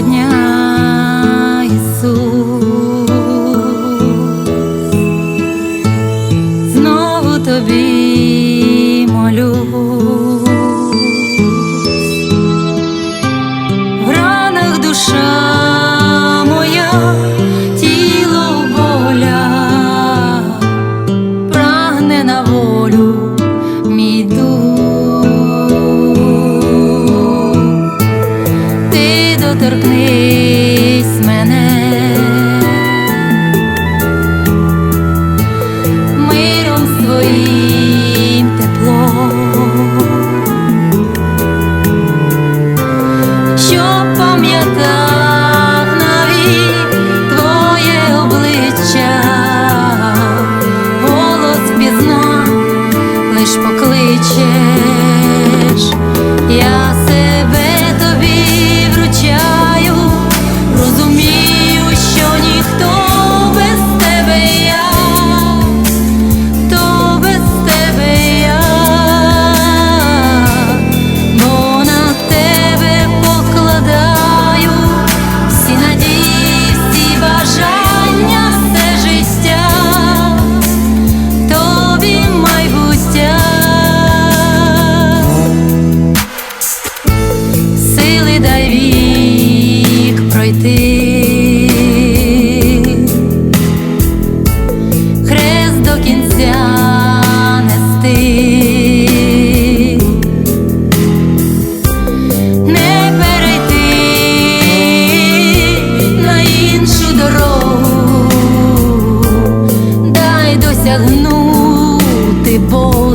дня Ісус, знову тобі молю, в ранах душа. знов лиш покличеш. пройти. Хрест до кінця нести, не перейти на іншу дорогу, дай досягнути Богу.